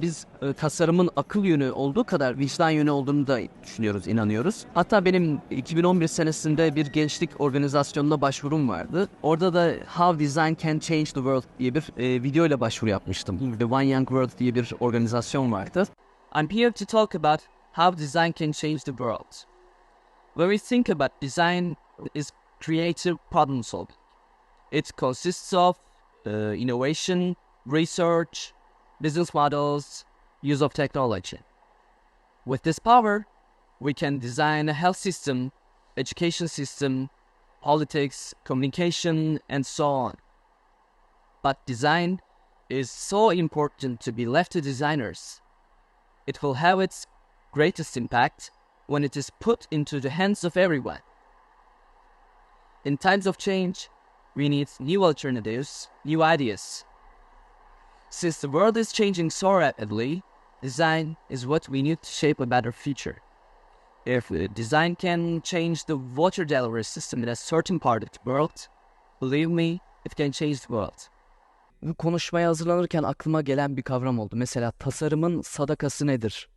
Biz e, tasarımın akıl yönü olduğu kadar vicdan yönü olduğunu da düşünüyoruz, inanıyoruz. Hatta benim 2011 senesinde bir gençlik organizasyonuna başvurum vardı. Orada da How Design Can Change the World diye bir e, video ile başvuru yapmıştım. The One Young World diye bir organizasyon vardı. I'm here to talk about how design can change the world. When we think about design is creative problem solving. It consists of uh, innovation, research, business models, use of technology. With this power, we can design a health system, education system, politics, communication, and so on. But design is so important to be left to designers. It will have its greatest impact when it is put into the hands of everyone. In times of change, we need new alternatives, new ideas. Since the world is changing so rapidly, design is what we need to shape a better future. If design can change the water delivery system in a certain part of the world, believe me, it can change the world. Konuşmaya hazırlanırken aklıma gelen bir kavram oldu. Mesela tasarımın sadakası nedir?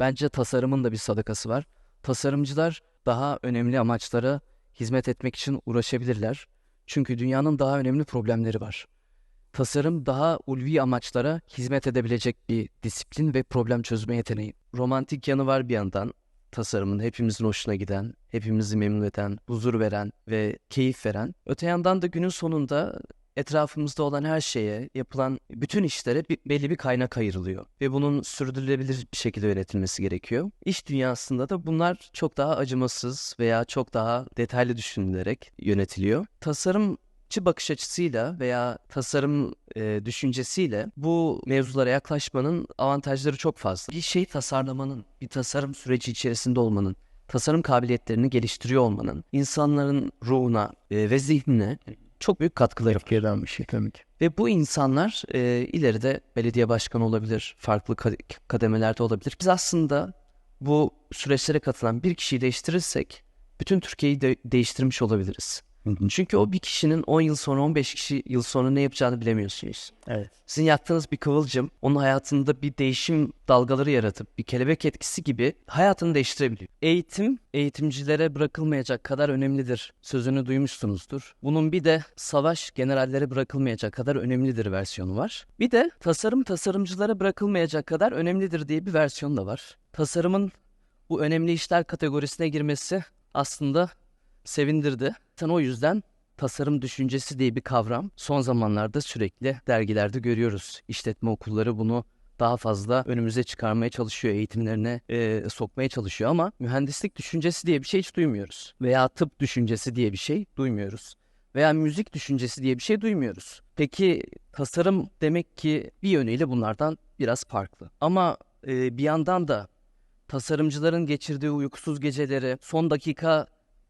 Bence tasarımın da bir sadakası var. Tasarımcılar daha önemli amaçlara hizmet etmek için uğraşabilirler. Çünkü dünyanın daha önemli problemleri var. Tasarım daha ulvi amaçlara hizmet edebilecek bir disiplin ve problem çözme yeteneği. Romantik yanı var bir yandan. Tasarımın hepimizin hoşuna giden, hepimizi memnun eden, huzur veren ve keyif veren. Öte yandan da günün sonunda etrafımızda olan her şeye, yapılan bütün işlere bir, belli bir kaynak ayrılıyor. Ve bunun sürdürülebilir bir şekilde yönetilmesi gerekiyor. İş dünyasında da bunlar çok daha acımasız veya çok daha detaylı düşünülerek yönetiliyor. Tasarımcı bakış açısıyla veya tasarım e, düşüncesiyle bu mevzulara yaklaşmanın avantajları çok fazla. Bir şey tasarlamanın, bir tasarım süreci içerisinde olmanın, tasarım kabiliyetlerini geliştiriyor olmanın insanların ruhuna e, ve zihnine çok büyük katkıları var. Gelen bir şey tabii ki. Ve bu insanlar e, ileride belediye başkanı olabilir, farklı ka- kademelerde olabilir. Biz aslında bu süreçlere katılan bir kişiyi değiştirirsek bütün Türkiye'yi de değiştirmiş olabiliriz. Çünkü o bir kişinin 10 yıl sonra 15 kişi yıl sonra ne yapacağını bilemiyorsunuz. Evet. Sizin yaktığınız bir kıvılcım onun hayatında bir değişim dalgaları yaratıp bir kelebek etkisi gibi hayatını değiştirebiliyor. Eğitim eğitimcilere bırakılmayacak kadar önemlidir sözünü duymuşsunuzdur. Bunun bir de savaş generallere bırakılmayacak kadar önemlidir versiyonu var. Bir de tasarım tasarımcılara bırakılmayacak kadar önemlidir diye bir versiyon da var. Tasarımın bu önemli işler kategorisine girmesi aslında sevindirdi. Sen o yüzden tasarım düşüncesi diye bir kavram son zamanlarda sürekli dergilerde görüyoruz. İşletme okulları bunu daha fazla önümüze çıkarmaya çalışıyor, eğitimlerine e, sokmaya çalışıyor ama mühendislik düşüncesi diye bir şey hiç duymuyoruz. Veya tıp düşüncesi diye bir şey duymuyoruz. Veya müzik düşüncesi diye bir şey duymuyoruz. Peki tasarım demek ki bir yönüyle bunlardan biraz farklı. Ama e, bir yandan da tasarımcıların geçirdiği uykusuz geceleri, son dakika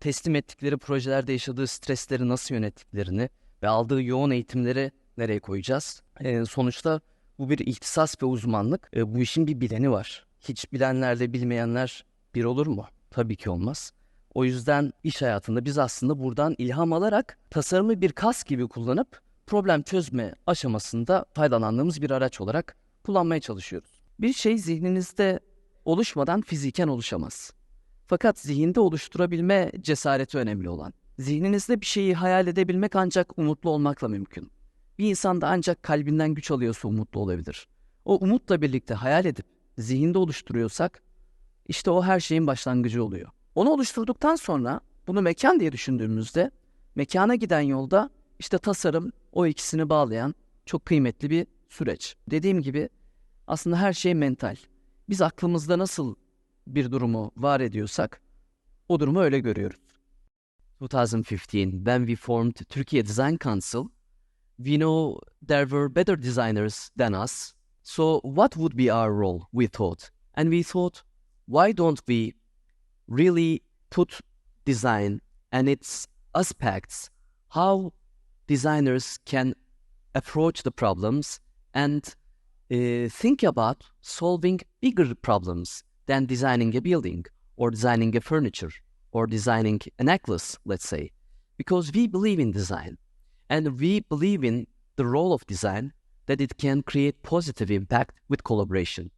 teslim ettikleri projelerde yaşadığı stresleri nasıl yönettiklerini ve aldığı yoğun eğitimleri nereye koyacağız? Ee, sonuçta bu bir ihtisas ve uzmanlık. Ee, bu işin bir bileni var. Hiç bilenlerle bilmeyenler bir olur mu? Tabii ki olmaz. O yüzden iş hayatında biz aslında buradan ilham alarak tasarımı bir kas gibi kullanıp problem çözme aşamasında faydalandığımız bir araç olarak kullanmaya çalışıyoruz. Bir şey zihninizde oluşmadan fiziken oluşamaz. Fakat zihinde oluşturabilme cesareti önemli olan. Zihninizde bir şeyi hayal edebilmek ancak umutlu olmakla mümkün. Bir insan da ancak kalbinden güç alıyorsa umutlu olabilir. O umutla birlikte hayal edip zihinde oluşturuyorsak işte o her şeyin başlangıcı oluyor. Onu oluşturduktan sonra bunu mekan diye düşündüğümüzde mekana giden yolda işte tasarım o ikisini bağlayan çok kıymetli bir süreç. Dediğim gibi aslında her şey mental. Biz aklımızda nasıl bir durumu var ediyorsak o durumu öyle görüyoruz. 2015 when we formed Turkey Design Council, we know there were better designers than us. So what would be our role? We thought. And we thought, why don't we really put design and its aspects, how designers can approach the problems and uh, think about solving bigger problems than designing a building or designing a furniture or designing a necklace, let's say. Because we believe in design and we believe in the role of design that it can create positive impact with collaboration.